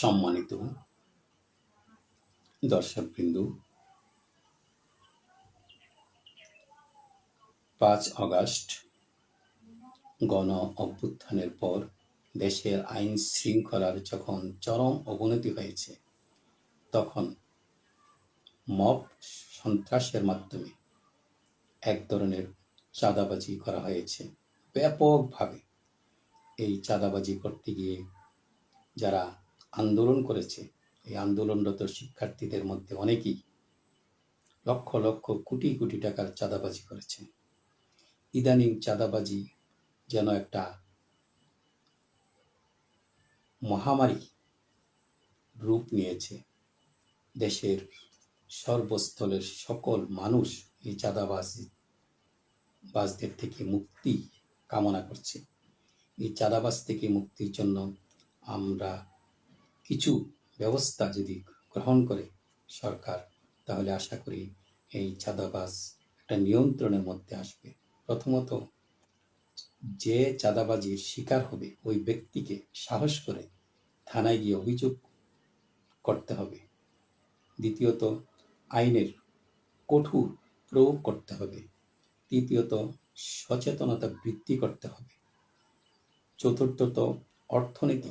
সম্মানিত দর্শকবৃন্দু, পাঁচ আগস্ট গণ অভ্যুত্থানের পর দেশের আইন শৃঙ্খলার যখন চরম অবনতি হয়েছে, তখন মব সন্ত্রাসের মাধ্যমে এক ধরনের চাঁদাবাজি করা হয়েছে। ব্যাপকভাবে এই চাঁদাবাজি করতে গিয়ে যারা আন্দোলন করেছে। এই আন্দোলনরত শিক্ষার্থীদের মধ্যে অনেকেই লক্ষ লক্ষ কোটি কোটি টাকার চাঁদাবাজি করেছে ইদানিং চাঁদাবাজি যেন একটা মহামারী রূপ নিয়েছে। দেশের সর্বস্থলের সকল মানুষ এই চাঁদাবাজি বাজদের থেকে মুক্তি কামনা করছে। এই চাঁদাবাজ থেকে মুক্তির জন্য আমরা কিছু ব্যবস্থা যদি গ্রহণ করে সরকার, তাহলে আশা করি এই চাঁদাবাজ একটা নিয়ন্ত্রণের মধ্যে আসবে। প্রথমত, যে চাঁদাবাজির শিকার হবে ওই ব্যক্তিকে সাহস করে থানায় গিয়ে অভিযোগ করতে হবে। দ্বিতীয়ত, আইনের কঠোর প্রয়োগ করতে হবে। তৃতীয়ত, সচেতনতা বৃদ্ধি করতে হবে। চতুর্থত, অর্থনীতি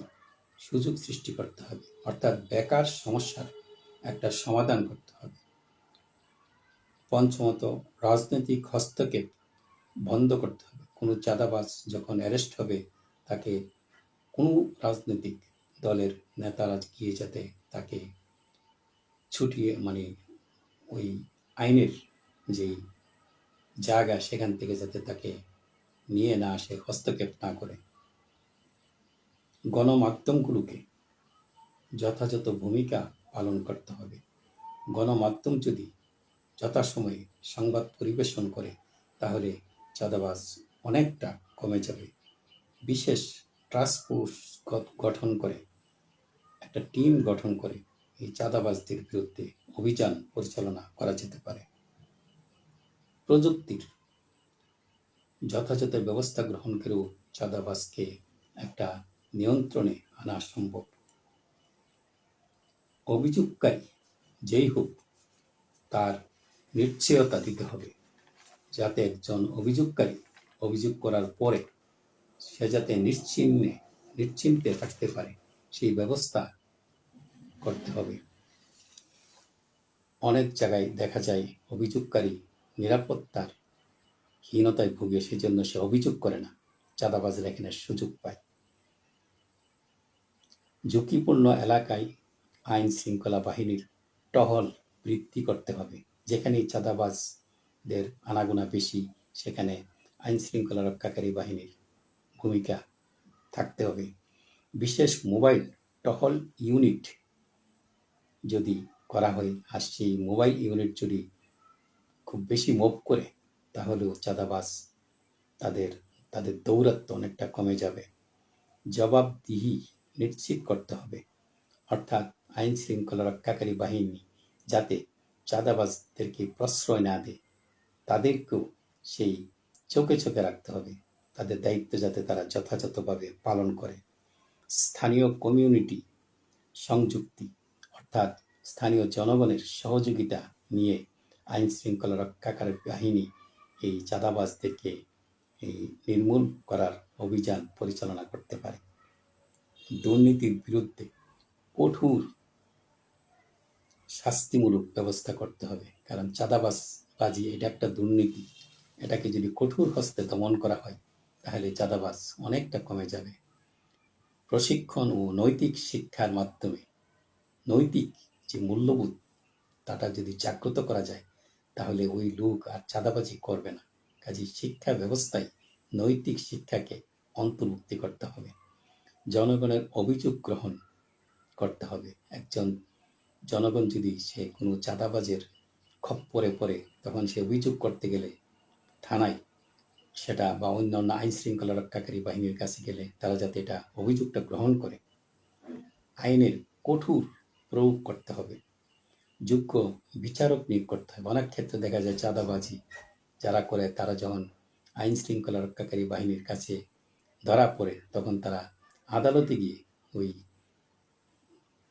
সুযোগ সৃষ্টি করতে হবে। অর্থাৎ বেকার সমস্যার একটা সমাধান করতে হবে। পঞ্চমত, রাজনৈতিক হস্তক্ষেপ বন্ধ করতে হবে। কোনো চাঁদাবাজ যখন অ্যারেস্ট হবে, তাকে কোনো রাজনৈতিক দলের নেতারা গিয়ে যাতে তাকে ছুটিয়ে মানে ওই আইনের যেই জায়গা, সেখান থেকে যাতে তাকে নিয়ে না আসে, হস্তক্ষেপ না করে। গণমাধ্যমগুলোকে যথাযথ ভূমিকা পালন করতে হবে। গণমাধ্যম যদি যথাসময়ে সংবাদ পরিবেশন করে, তাহলে চাঁদাবাজ অনেকটা কমে যাবে। বিশেষ টাস্ক ফোর্স গঠন করে, একটা টিম গঠন করে এই চাঁদাবাজদের বিরুদ্ধে অভিযান পরিচালনা করা যেতে পারে। প্রযুক্তির যথাযথ ব্যবস্থা গ্রহণ করেও চাঁদাবাজকে একটা নিয়ন্ত্রণে আনা সম্ভব। অভিযোগকারী যেই হোক, তার নিশ্চয়তা দিতে হবে, যাতে একজন অভিযোগকারী অভিযোগ করার পরে সে যাতে নিশ্চিন্নে নিশ্চিন্তে থাকতে পারে, সেই ব্যবস্থা করতে হবে। অনেক জায়গায় দেখা যায় অভিযোগকারী নিরাপত্তার হীনতায় ভুগে, সেজন্য সে অভিযোগ করে না, চাঁদাবাজের এখানে সুযোগ পায়। ঝুঁকিপূর্ণ এলাকায় আইন শৃঙ্খলা বাহিনীর টহল বৃদ্ধি করতে হবে। যেখানেই চাঁদাবাজদের আনাগোনা বেশি, সেখানে আইন শৃঙ্খলা রক্ষাকারী বাহিনীর ভূমিকা থাকতে হবে। বিশেষ মোবাইল টহল ইউনিট যদি করা হয়, আর সেই মোবাইল ইউনিট যদি খুব বেশি মুভ করে, তাহলেও চাঁদাবাজ তাদের তাদের দৌরাত্ম অনেকটা কমে যাবে। জবাবদিহি নিশ্চিত করতে হবে। অর্থাৎ আইন শৃঙ্খলা রক্ষাকারী বাহিনী যাতে চাঁদাবাজদেরকে প্রশ্রয় না দেয়, তাদেরকেও সেই চোখে চোখে রাখতে হবে। তাদের দায়িত্ব যাতে তারা যথাযথভাবে পালন করে। স্থানীয় কমিউনিটি সংযুক্তি, অর্থাৎ স্থানীয় জনগণের সহযোগিতা নিয়ে আইন শৃঙ্খলা রক্ষাকারী বাহিনী এই চাঁদাবাজদেরকে এই নির্মূল করার অভিযান পরিচালনা করতে পারে। দুর্নীতির বিরুদ্ধে কঠোর শাস্তিমূলক ব্যবস্থা করতে হবে। কারণ চাঁদাবাজ বাজি এটা একটা দুর্নীতি। এটাকে যদি কঠোর হস্তে দমন করা হয়, তাহলে চাঁদাবাজ অনেকটা কমে যাবে। প্রশিক্ষণ ও নৈতিক শিক্ষার মাধ্যমে নৈতিক যে মূল্যবোধ, তাটা যদি জাগ্রত করা যায়, তাহলে ওই লোক আর চাঁদাবাজি করবে না। কাজে শিক্ষা ব্যবস্থায় নৈতিক শিক্ষাকে অন্তর্ভুক্তি করতে হবে। জনগণের অভিযোগ গ্রহণ করতে হবে। একজন জনগণ যদি সে কোনো চাঁদাবাজের খপ্পরে পড়ে, তখন সে অভিযোগ করতে গেলে থানায় সেটা বা অন্যান্য আইন শৃঙ্খলা রক্ষাকারী বাহিনীর কাছে গেলে তারা যাতে এটা অভিযোগটা গ্রহণ করে। আইনের কঠোর প্রয়োগ করতে হবে। যোগ্য বিচারক নিয়োগ করতে হবে। অনেক ক্ষেত্রে দেখা যায় চাঁদাবাজি যারা করে, তারা যখন আইন শৃঙ্খলা রক্ষাকারী বাহিনীর কাছে ধরা পড়ে, তখন তারা আদালতে গিয়ে ওই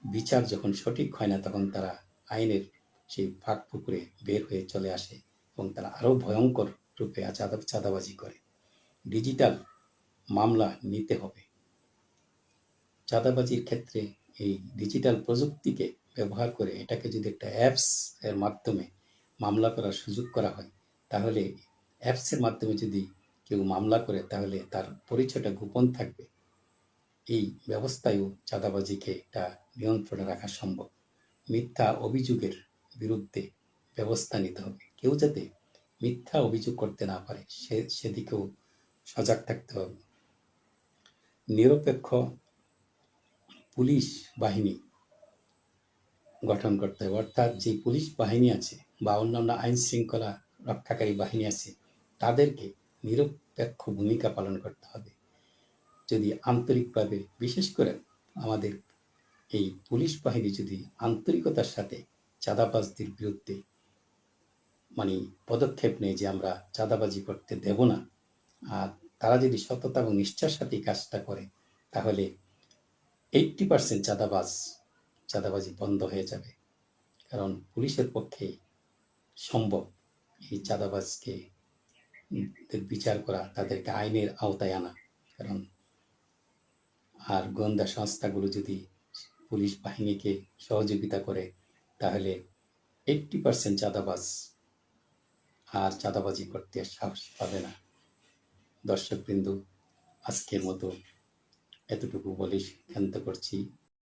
বিচার যখন সঠিক হয় না, তখন তারা আইনের সেই ফাঁক পুকুরে বের হয়ে চলে আসে এবং তারা আরও ভয়ঙ্কর রূপে চাঁদা চাঁদাবাজি করে। ডিজিটাল মামলা নিতে হবে। চাঁদাবাজির ক্ষেত্রে এই ডিজিটাল প্রযুক্তিকে ব্যবহার করে এটাকে যদি একটা অ্যাপস এর মাধ্যমে মামলা করার সুযোগ করা হয়, তাহলে অ্যাপসের মাধ্যমে যদি কেউ মামলা করে, তাহলে তার পরিচয়টা গোপন থাকবে। এই ব্যবস্থায়ও চাঁদাবাজিকে একটা নিয়ন্ত্রণে রাখা সম্ভব। মিথ্যা অভিযোগের বিরুদ্ধে ব্যবস্থা নিতে হবে। কেউ যাতে মিথ্যা অভিযোগ করতে না পারে, সে, সেদিকেও সজাগ থাকতে হবে। নিরপেক্ষ পুলিশ বাহিনী গঠন করতে হবে। অর্থাৎ যে পুলিশ বাহিনী আছে বা অন্যান্য আইন শৃঙ্খলা রক্ষাকারী বাহিনী আছে, তাদেরকে নিরপেক্ষ ভূমিকা পালন করতে হবে। যদি আন্তরিকভাবে, বিশেষ করে আমাদের এই পুলিশ বাহিনী যদি আন্তরিকতার সাথে চাঁদাবাজদের বিরুদ্ধে মানে পদক্ষেপ নেয় যে আমরা চাঁদাবাজি করতে দেব না, আর তারা যদি সততা এবং নিষ্ঠার সাথে কাজটা করে, তাহলে এইট্টি পার্সেন্ট চাঁদাবাজ, চাঁদাবাজি বন্ধ হয়ে যাবে। কারণ পুলিশের পক্ষে সম্ভব এই চাঁদাবাজকে বিচার করা, তাদেরকে আইনের আওতায় আনা। কারণ আর গোয়েন্দা সংস্থাগুলো যদি পুলিশ বাহিনীকে সহযোগিতা করে, তাহলে এইটটি পার্সেন্ট চাঁদাবাজ আর চাঁদাবাজি করতে সাহস পাবে না। দর্শকবৃন্দ, আজকের মতো এতটুকু বলে সিদ্ধান্ত করছি।